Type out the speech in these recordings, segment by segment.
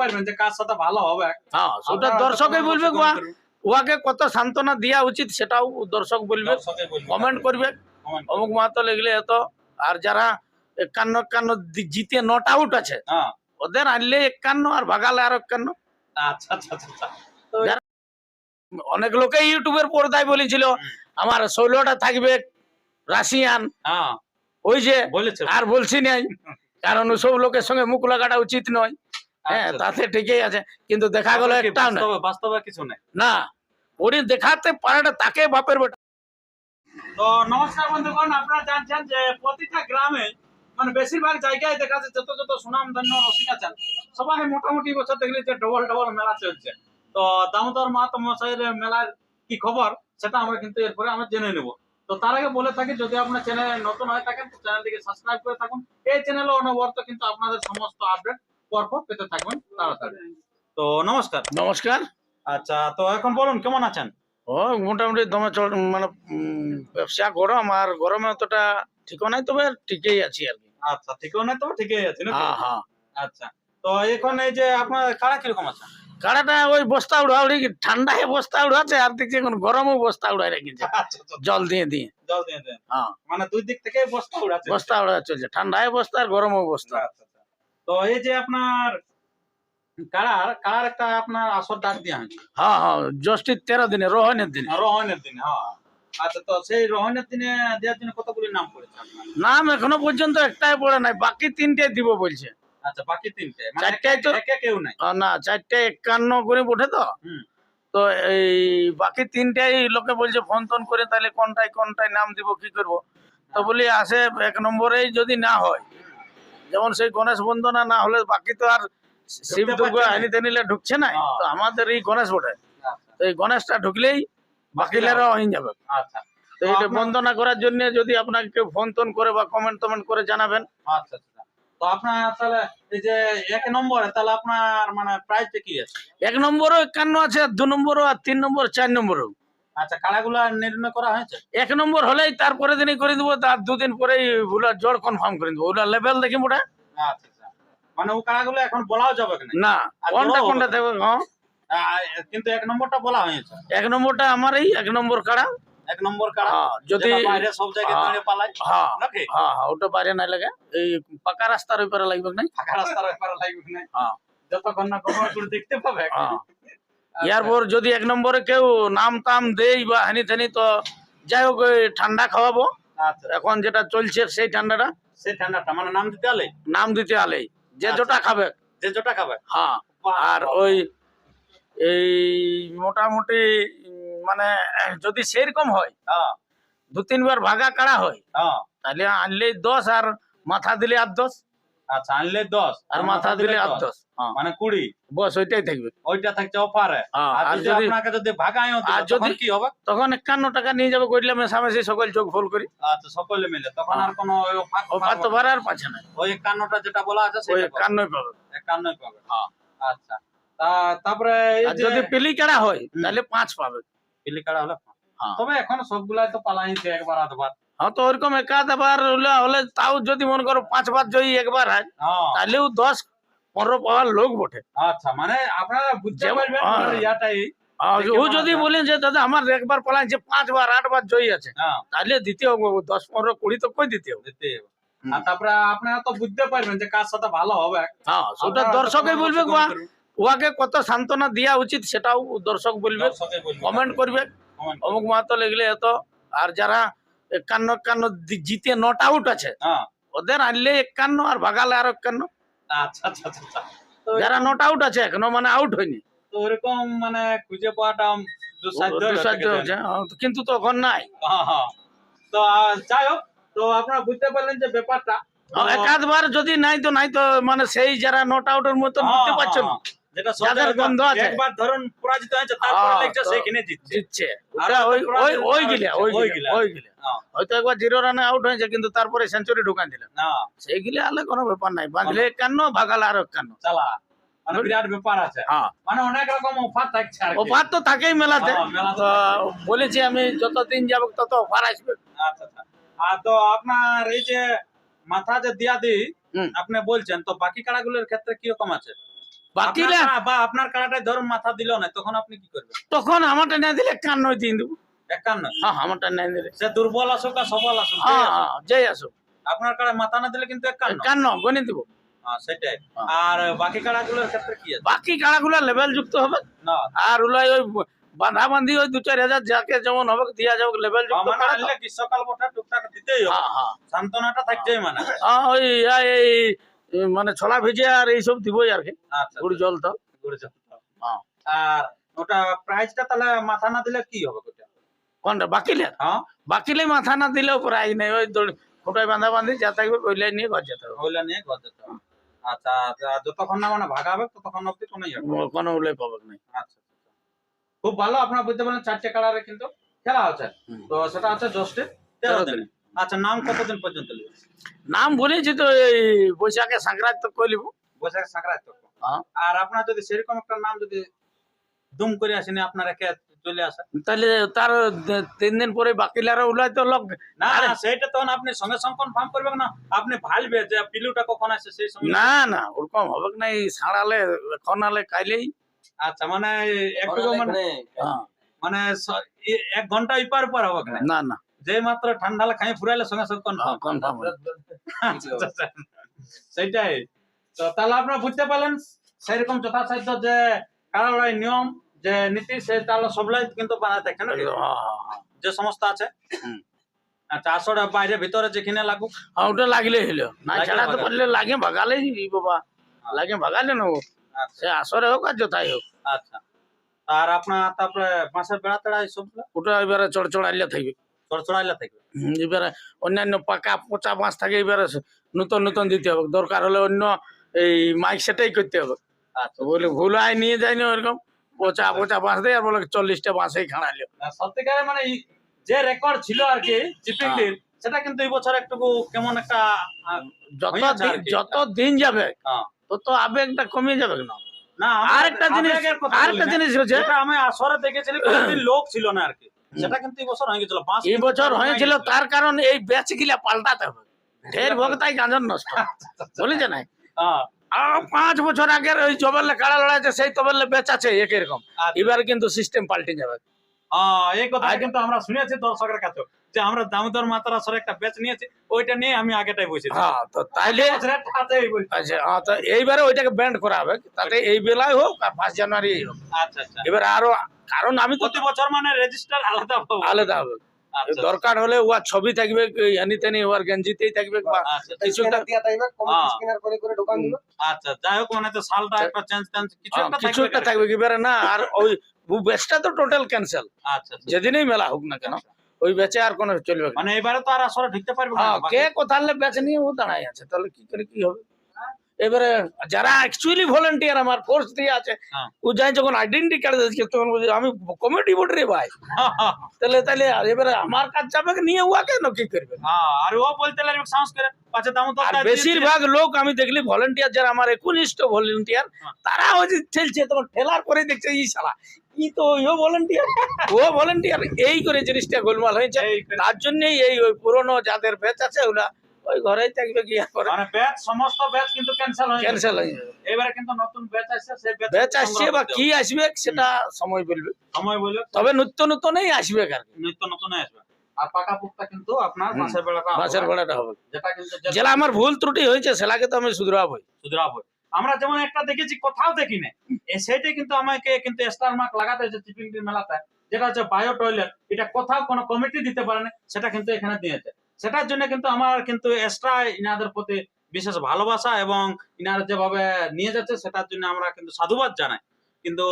পারবেন যে ভালো হবে। হ্যাঁ সেটা আপনারা তো দর্শকে comment বলবে। উহাকে কত সান্ত্বনা দেওয়া উচিত সেটাও দর্শক বলবে। কমেন্ট করবে। অমুক মাহাতো এত আর যারা একান্ন একান্ন জিতে নট আউট আছে হ্যাঁ। ওদের আনলে একান্ন আর ভাগালে আর একান্ন। আচ্ছা আচ্ছা আচ্ছা, অনেক লোকে ইউটিউবের পর্দায় বলেছিল আমার ষোলোটা থাকবে রাশিয়ান। হ্যাঁ। ওই যে আর বলছি নাই কারণ সব লোকের সঙ্গে মুখ লাগাটা উচিত নয়। হ্যাঁ আচ্ছা, তাতে ঠিকই আছে কিন্তু দেখা গেল একটা বাস্তবে- কিছু নেই। না ওরি দেখাতে পারে তাকে বাপের বেটা। তো নমস্কার বন্ধুগণ আপনারা জানছেন যে প্রতিটা গ্রামে মানে বেশিরভাগ জায়গায় দেখা যাচ্ছে যত যত রসিক আছেন সবাই মোটামুটি বছর দেখলে যে ডবল ডবল মেলা চলছে। তো দামোদর মাহাতো মশাইয়ের মেলার কি খবর সেটা আমরা কিন্তু এরপরে আমরা জেনে নেব। তো তার আগে বলে থাকি যদি আপনার চ্যানেলে নতুন হয়ে থাকেন তো চ্যানেলটিকে সাবস্ক্রাইব করে থাকুন। এই চ্যানেলে অনবরত কিন্তু আপনাদের সমস্ত আপডেট পরপর পেতে থাকবেন তাড়াতাড়ি। তো নমস্কার। নমস্কার। আচ্ছা তো এখন বলুন কেমন আছেন? ও মোটামুটি দমে চল মানে ব্যবসা গরম আর গরমে অতটা ঠিক নাই তবে ঠিকই আছি আর কি। আচ্ছা ঠিকও না তো ঠিকই আছে? হ্যাঁ হ্যাঁ। আচ্ছা তো এখন এই যে আপনার কাড়া কীরকম আছে? কাড়াটা ওই বস্তা উড়া উড়ি ঠান্ডায় বস্তা উড়াচ্ছে আর দেখছি এখন গরমও বস্তা উড়াই রেখেছে। আচ্ছা আচ্ছা, জল দিয়ে দিয়ে। জল দিয়ে দেন হ্যাঁ। মানে দুই দিক থেকে বস্তা উড়াচ্ছে। বস্তা উড়া চলছে। ঠান্ডায় বস্তা আর গরমও বস্তা। আচ্ছা, আচ্ছা। তো এই যে আপনার কাড়ার কাড়ার একটা আপনার আসর ডাক হয়েছে। হ্যাঁ হ্যাঁ জ্যৈষ্ঠীর তেরো দিনে রোহনের দিনে। রোহনের দিনে হ্যাঁ আচ্ছা তো সেই রোহনের দিনে দেওয়ার জন্য কতগুলি নাম পড়েছে নাম এখনও পর্যন্ত একটাই পড়ে নাই বাকি তিনটে দিব বলছে। আচ্ছা বাকি তিনটে মানে চারটায় তো- কেউ নাই। না চারটে একান্ন করে উঠে তো। তো এই বাকি তিনটাই লোকে বলছে ফোন টোন করে তাহলে কোনটাই কোনটাই নাম দিব কি করব? তো বলি আসে এক নম্বরেই যদি না হয়। যেমন সেই গণেশ বন্দনা না হলে বাকি তো আর শিব দুর্গা পারছে না। হানিতে নিলে ঢুকছে না হ্যাঁ। তো আমাদের এই গণেশ বটে। আচ্ছা, তো এই গণেশটা ঢুকলেই বাকিলেরা হয়ে যাবে। আচ্ছা। তো তো এটা বন্দনা করার জন্য যদি আপনাকে কেউ ফোন টোন করে বা কমেন্ট টমেন্ট করে জানাবেন। আচ্ছা আচ্ছা। তো আপনার তাহলে এই যে এক নম্বরে তাহলে আপনার মানে প্রাইসটা কি আছে? এক নম্বরও একান্ন আছে দু নম্বরও আর তিন নম্বর চার নম্বরও। আচ্ছা কাড়াগুলা নির্ণয় করা হয়েছে? এক নম্বর হলেই তারপরে দিনই করে দেবো তার দুদিন পরেই ওগুলা জড় কনফার্ম করে দেবো। ওগুলা লেভেল দেখি মোটা। আচ্ছা আচ্ছা। মানে ও কাড়াগুলো এখন বলাও যাবে না না কোনটা কোনটা দেবে হ্যাঁ? কিন্তু এক নম্বরটা বলা হয়েছে। এক নম্বরটা আমারই এক নম্বর কাড়া। এক নম্বর কাড়া হ্যাঁ, যদি বাইরে সব জায়গায় হ্যাঁ। দাঁড়িয়ে পালাই হ্যাঁ নাকি? হ্যাঁ হ্যাঁ ওটা বাইরে নাই লাগে। এই পাকা রাস্তার ওইপারে লাগবে না রাস্তার লাগবে না হ্যাঁ। যতক্ষণ না দেখতে পাবে। হ্যাঁ। এরপর যদি এক নম্বরে কেউ নাম টাম দেই বা হানি থানি তো যাই হোক ঠান্ডা খাওয়াবো। আচ্ছা। এখন যেটা চলছে সেই ঠান্ডাটা। সেই ঠান্ডাটা মানে নাম দিতে হলে নাম দিতে আলেই যে আচ্ছা। যেটা খাবে। যে যেটা খাবে? হ্যাঁ। আর ওই এই মোটামুটি মানে যদি সেরকম হয় হ্যাঁ। দু তিনবার ভাগা কাড়া হয় হ্যাঁ। তাহলে আনলেই দশ আর মাথা দিলে আর দশ। আচ্ছা আনলে দশ আর মাথা দিলে আর দশ হ্যাঁ। মানে কুড়ি। বস ওইটাই থাকবে। ওইটা থাকছে অফারে হ্যাঁ, আর যদি যদি- আপনাকে যদি ভাগায় আর আর যদি- যদি কি হবে? তখন একান্ন টাকা নিয়ে যাবে কইলে মেশামেশি সকল চোখ ফুল করি। আচ্ছা সকলে মিলে। তখন হ্যাঁ। আর কোনো ভাত তো ভাড়া আর পাচ্ছে না। ওই একান্নটা যেটা বলা আছে ওই সেটা পাবে। একান্নই পাবে। একান্নই পাবে। হ্যাঁ। আচ্ছা। তারপরে যদি পেলি কাড়া হয়। তাহলে পাঁচ পাবে। পিলি কাড়া হলে হ্যাঁ। তবে এখন সবগুলাই তো পালাইছে একবার আধবার। হ্যাঁ তো ওরকম একাধ আবার হলে হলে তাও যদি মনে করো পাঁচবার জয়ী একবার হয় তাহলেও দশ পনেরো পাওয়ার লোক বটে আচ্ছা মানে আপনারা বুঝতে পারবেন। ইয়াটাই ও যদি বলেন যে দাদা আমার একবার পলাইছে পাঁচবার আটবার জয়ী আছে তাহলে দিতে হবে দশ পনেরো কুড়ি তো কই দিতে হবে। আর তারপরে আপনারা তো বুঝতে পারবেন যে কার সাথে ভালো হবে হ্যাঁ সেটা আপনারা তো দর্শকে comment বলবে। উহাকে কত সান্ত্বনা দেওয়া উচিত সেটাও দর্শক বলবে কমেন্ট করবে অমুক মাহাতো লিখলে এত আর যারা একান্ন একান্ন জিতে নট আউট আছে। হ্যাঁ। ওদের আনলে একান্ন আর ভাগালে আর একান্ন। আচ্ছা আচ্ছা আচ্ছা, আচ্ছা। যারা নট আউট আছে এখনও মানে আউট হয়নি। তো ওরকম মানে খুঁজে পাওয়াটা কিন্তু তখন নাই। হ্যাঁ, হ্যাঁ। তো যাই হোক তো আপনারা বুঝতে পারলেন যে ব্যাপারটা। একাধবার যদি নাই তো নাই তো মানে সেই যারা নট আউটের হ্যাঁ, বুঝতে পারছ হ্যাঁ, যেটা যাদের গন্ধ আছে। একবার ধরুন পরাজিত হয়েছে তারপরে লেগছে সেখানে জিতছে দিচ্ছে। আর ওই ওই ওই পুরা- ওই ওই গিলা গিলা। ওই গিলা। হয়তো একবার জিরো রানে আউট হয়েছে কিন্তু তারপরে সেঞ্চুরি ঢুকান দিলেন সেই গিলে আলে কোনো ব্যাপার নাই। বাঁধলে একান্ন ভাগালে আর একান্ন চালা। মানে বিরাট ব্যাপার আছে। হ্যাঁ। মানে অনেক রকম অফার থাকছে অফার তো থাকেই মেলাতে। হ্যাঁ, মেলাতে বলেছি আমি যতদিন যাব তত অফার আসবে। আচ্ছা আচ্ছা। আর তো আপনার এই যে মাথা যে দিয়া দি আপনি বলছেন তো বাকি কাড়াগুলোর ক্ষেত্রে কীরকম আছে? বাকি কাড়া বা আপনার কাড়াটায় ধরুন মাথা দিল না তখন আপনি কি করবেন? তখন আমারটা না দিলে একান্ন দিয়ে দেবো। একান্ন? হ্যাঁ আমারটা না দিলে। সে দুর্বল আসুক আর সবল আসুক হ্যাঁ হ্যাঁ যাই আসো আপনার কাড়ায় মাথা না দিলে কিন্তু একান্ন। একান্ন গণে দিব। হ্যাঁ, সেটাই। হ্যাঁ। আর বাকি কাড়াগুলোর ক্ষেত্রে কি আছে? বাকি কাড়াগুলো লেভেল যুক্ত হবে। না। আর ওলাই ওই বাঁধা বাঁধি ওই দু চার হাজার যাকে যেমন হবে দিয়া যাবে লেভেল যুক্ত মানে কাড়া তো। আনলে গ্রীষ্মকাল বটা টুকটাক দিতেই হবে? হ্যাঁ হ্যাঁ। সান্ত্বনাটা থাকছেই মানে। হ্যাঁ, ওই এই মানে ছলা ভিজে আর এইসব দিবই আর কি। আচ্ছা গুড় জল তো। হ্যাঁ। আর ওটা প্রাইসটা তাহলে মাথা না দিলে কি হবে কোনটা বাকিলে? হ্যাঁ। বাকিলে মাথা না দিলেও প্রায় নেই। ওই বাঁধা বাঁধি যা থাকবে ওইলে নিয়ে ঘর যেতে হবে। ওইলা নিয়ে ঘর যেতে হবে। আচ্ছা আচ্ছা, যতক্ষণ না মানে ভাগা হবে ততক্ষণ অব্দি কোনো ইয়ে কোনো পাবে না। আচ্ছা আচ্ছা। খুব ভালো আপনার বুঝতে পারলেন চারটে কালারে কিন্তু খেলা হচ্ছে। তো সেটা হচ্ছে দশটে তেরো তেরো দিনে। আচ্ছা নাম কতদিন পর্যন্ত নেবে নাম বলেছি তো এই বৈশাখে সংক্রান্ত তো কইলিব বৈশাখ সংক্রান্ত হ্যাঁ। আর আপনার যদি সেরকম একটা নাম যদি দুম করে আসেনি আপনার একে চলে আসে? তাহলে তার তিন দিন পরে বাকিলারা উলাই তো লোক না। না তখন আপনি সঙ্গে সঙ্গে কনফার্ম করবেন না। আপনি ভালবে যে পিলুটা কখন আসে সেই সময়? না না ওরকম হবে না এই সাড়ালে এখন আলে কাইলেই। আচ্ছা মানে একটু মানে হ্যাঁ, মানে এক ঘণ্টা ইপার উপর হবে না? না না। যে মাত্র ঠান্ডা খাই ফুরাইলে সঙ্গে সঙ্গে কনফার্ম কনফার্ম সেইটাই। তো তাহলে আপনারা বুঝতে পারলেন সেরকম যথাসাধ্য যে কারালয় নিয়ম যে নীতি সে তাহলে সবলাই কিন্তু বানাতে থাকে নাকি? যে সমস্ত আছে। আচ্ছা আসলে বাইরে ভিতরে যেখানে লাগুক। ওটা লাগলে হইল না ছাড়াতে ভাগালে। পারলে লাগে ভাগালেই বাবা। লাগে ভাগালে নেব। আচ্ছা। সে আসরে হোক আর যথাই হোক। আচ্ছা। আর আপনার তারপরে বাঁশের বেড়া তেড়া এইসব ওটা এবারে চড় চড়াইলে থাকবে। চড়চড়াইলে থাকবে। এবারে অন্যান্য পাকা পচা মাছ থাকে এবারে নতুন নতুন দিতে হবে। দরকার হলে অন্য এই মাইক সেটাই করতে হবে। আচ্ছা। বলে ভুল আয় নিয়ে যায়নি ওরকম। পচা পচা বাঁশ দেয় আর বলে চল্লিশটা খাড়াইলো আর সত্যিকারে মানে যে রেকর্ড ছিল আর কি চিপিংটির সেটা কিন্তু এই বছর একটু কেমন একটা যত দিন- যত দিন যাবে হ্যাঁ। তত আবেগটা কমে যাবে না। না আমার আর একটা জিনিস আবেগের কথা আর বলি একটা না। জিনিস হচ্ছে যেটা আমি আসরে দেখেছিলি কোনদিন লোক ছিল না আর কি। সেটা কিন্তু এই বছর হয়ে গেছিল বাঁশ এই বছর হয়েছিল তার কারণ এই ব্যাচ গিলা পাল্টাতে হবে। ঢের ভোগতাই গাঁজন নষ্ট। বলেছে না? হ্যাঁ, পাঁচ বছর আগের ওই জবেলে কাড়া লড়াইছে সেই তবেলে বেচ আছে একই রকম আচ্ছা। এবার কিন্তু সিস্টেম পাল্টে যাবে। এই কথা কিন্তু আমরা শুনেছি দর্শকের কাছে যে আমরা দামোদর মাতার আসরে একটা ব্যাচ নিয়েছি ওইটা নিয়ে আমি আগেটাই বসেছি। হ্যাঁ তো তাইলে। আচ্ছা হ্যাঁ তো এইবারে ওইটাকে ব্যান্ড করা হবে। তাতে এই বেলায় হোক আর ফার্স্ট জানুয়ারি হোক। আচ্ছা আচ্ছা। এবার আরও কারণ আমি প্রতি বছর মানে রেজিস্টার আলাদা পাবো আলাদা হবে। আচ্ছা, দরকার হলে ওয়ার ছবি থাকবে এনি তেনি ওয়ার গেঞ্জিতেই থাকবে বা আচ্ছা কিছু একটা হ্যাঁ। আচ্ছা যাই হোক মানে তো সালটা একটা চেঞ্জ চেঞ্জ কিছু একটা কিছু একটা থাকবে থাকবে এবারে না আর ওই ব্যাচটা তো টোটাল ক্যান্সেল আচ্ছা আচ্ছা। যেদিনই মেলা হোক না কেন ওই ব্যাচে আর কোনো চলবে মানে এবারে তো আর আসরে ঢুকতে পারবে না। হ্যাঁ কে কোথালে ব্যাচ নিয়ে ও দাঁড়ায় আছে তাহলে কি করে কি হবে? এবারে যারা অ্যাকচুয়ালি ভলেন্টিয়ার আমার ফোর্স দিয়ে আছে হ্যাঁ। ও যাই যখন আইডেন্টি কার্ড দিচ্ছে তখন আমি কমিটি বোর্ড রে ভাই। তাহলে তাহলে এবারে আমার কাজ যাবে নিয়ে ও কেন কি করবে? হ্যাঁ আর ও বলতে লাগবে সাহস করে পাছে দাম তো আর বেশিরভাগ লোক আমি দেখলি ভলেন্টিয়ার যারা আমার একনিষ্ঠ ভলেন্টিয়ার হ্যাঁ। তারা ওই যে ঠেলছে তখন ঠেলার পরে দেখছে ই শালা ই তো ও ভলেন্টিয়ার ও ভলেন্টিয়ার এই করে জিনিসটা গোলমাল হয়েছে। তার জন্যই এই ওই পুরনো যাদের ব্যাচ আছে ওরা ওই ঘরেই থাকবে কি করে মানে ব্যাচ সমস্ত ব্যাচ কিন্তু ক্যান্সেল হয়ে ক্যান্সেল হয়ে এবারে কিন্তু নতুন ব্যাচ আসছে সেই ব্যাচ ব্যাচ আসছে বা কি আসবে সেটা সময় বলবে। সময় বললে তবে নতুন নতুনই আসবে আর কি নিত্য নতুন আসবে। আর পাকা পুক্তা কিন্তু আপনার হুম। বেলাটা হবে। যেটা কিন্তু যেটা আমার ভুল ত্রুটি হয়েছে সেটাকে তো আমি শুধরাবো শুধরাবো আমরা যেমন একটা দেখেছি কোথাও দেখি না সেইটাই কিন্তু আমাকে কিন্তু স্টার মার্ক লাগাতে হয়েছে চিপিংটি মেলাতে যেটা হচ্ছে বায়ো টয়লেট এটা কোথাও কোনো কমিটি দিতে পারে না সেটা কিন্তু এখানে দিয়েছে। সেটার জন্য কিন্তু আমার কিন্তু এক্সট্রা ইনাদের প্রতি বিশেষ ভালোবাসা এবং ইনারা যেভাবে নিয়ে যাচ্ছে সেটার জন্য আমরা কিন্তু সাধুবাদ জানাই। কিন্তু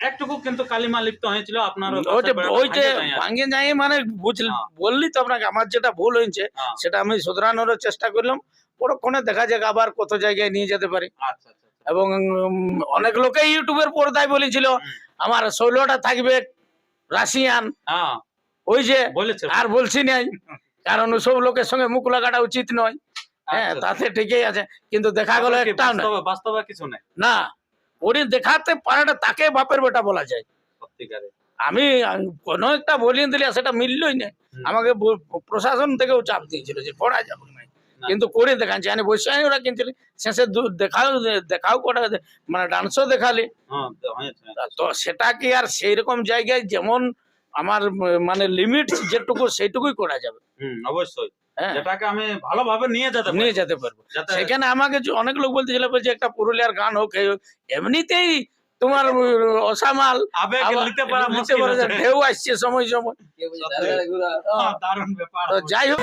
একটুকু কিন্তু কালিমা লিপ্ত হয়েছিল আপনার ওই বেড়াটা ভাঙে যায় মানে বুঝলি হ্যাঁ। বললি তো আপনাকে আমার যেটা ভুল হয়েছে হ্যাঁ। সেটা আমি শুধরানোর চেষ্টা করলাম। পরক্ষণে দেখা যাক আবার কত জায়গায় নিয়ে যেতে পারি। আচ্ছা আচ্ছা এবং অনেক লোকে ইউটিউবের পর্দায় বলেছিল আমার শৈলটা থাকবে রাশিয়ান। হ্যাঁ। ওই যে আর বলছি নাই কারণ সব লোকের সঙ্গে মুখ লাগাটা উচিত নয়। হ্যাঁ আচ্ছা। তাতে ঠিকই আছে কিন্তু দেখা গেল কি বাস্তবে কিছু নেই? না ওরে দেখাতে পারেটা তাকে বাপের বেটা বলা যায়। আমি কোনো একটা বলিয়ে দিলে সেটা মিললই না। আমাকে প্রশাসন থেকেও চাপ দিয়েছিল যে পড়া যাবে। কিন্তু করে দেখাচ্ছি আমি বসে আনি ওরা কিনছিলি শেষে দেখাও দেখাও কটা মানে ডান্সও দেখালি। হ্যাঁ তো সেটা কি আর সেই রকম জায়গায় যেমন আমার মানে লিমিট যেটুকু সেইটুকুই করা যাবে। হুম অবশ্যই। হ্যাঁ। যেটাকে আমি ভালোভাবে নিয়ে যেতে নিয়ে যেতে পারব। সেখানে আমাকে যে অনেক লোক বলতেছিল বলছে একটা পুরুলিয়ার গান হোক হোক। এমনিতেই তোমার অসামাল ঢেউ আসছে সময় সময়। হ্যাঁ, দারুণ ব্যাপার তো যাই হোক।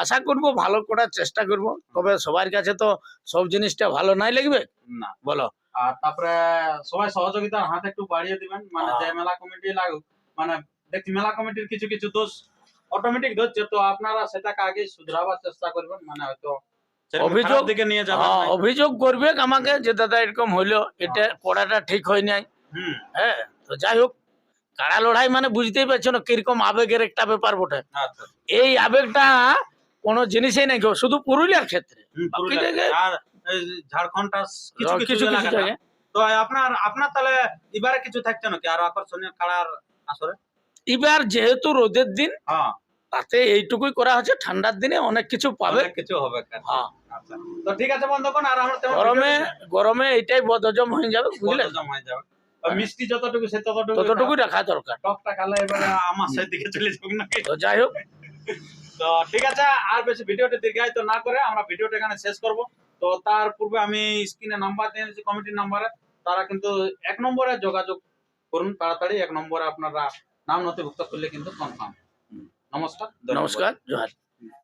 আশা করব ভালো করার চেষ্টা করব। তবে সবার কাছে তো সব জিনিসটা ভালো নাই লাগবে না। বলো। আর তারপরে সবাই সহযোগিতার হাত একটু বাড়িয়ে দিবেন। মানে হ্যাঁ। যে মেলা কমিটি লাগুক মানে দেখছি মেলা কমিটির কিছু কিছু দোষ অটোমেটিক ধরছে তো আপনারা সেটাকে আগে শুধরাবার চেষ্টা করবেন। মানে হয়তো অভিযোগ- খারাপ দিকে নিয়ে যাবেন হ্যাঁ, অভিযোগ করবে আমাকে যে দাদা এরকম হইল এটা পড়াটা ঠিক হয় নাই। হুম। হ্যাঁ তো যাই হোক কাড়া লড়াই মানে বুঝতেই পারছ না কীরকম আবেগের একটা ব্যাপার বটে। আচ্ছা। এই আবেগটা কোনো জিনিসই নাই শুধু পুরুলিয়ার ক্ষেত্রে। আর কিছু কিছু তো আপনার আপনার তাহলে এবারে কিছু থাকছে নাকি? আর আকর্ষণীয় খেলার আসরে? এবার যেহেতু রোদের দিন হ্যাঁ। তাতে এইটুকুই করা হচ্ছে ঠান্ডার দিনে অনেক কিছু পাবে। কিছু হবে হ্যাঁ। আচ্ছা। তো ঠিক আছে বন্ধুগণ আর আমরা গরমে গরমে এটাই বদহজম হয়ে যাবে বুঝলে? হয়ে যাবে। মিষ্টি যতটুকু সে ততটুকু ততটুকুই রাখা দরকার। টকটা খালে এবারে আমার সেদিকে চলে যাবে নাকি? তো যাই হোক। তো ঠিক আছে, আর বেশি ভিডিওটা দীর্ঘায়িত না করে আমরা ভিডিওটা এখানে শেষ করব। তো তার পূর্বে আমি স্ক্রিনে নাম্বার দিয়ে দিচ্ছি কমিটির নাম্বারে, তারা কিন্তু এক নম্বরে যোগাযোগ করুন তাড়াতাড়ি, এক নম্বরে আপনারা নাম নথিভুক্ত করলে কিন্তু কনফার্ম নমস্কার। নমস্কার, জোহার।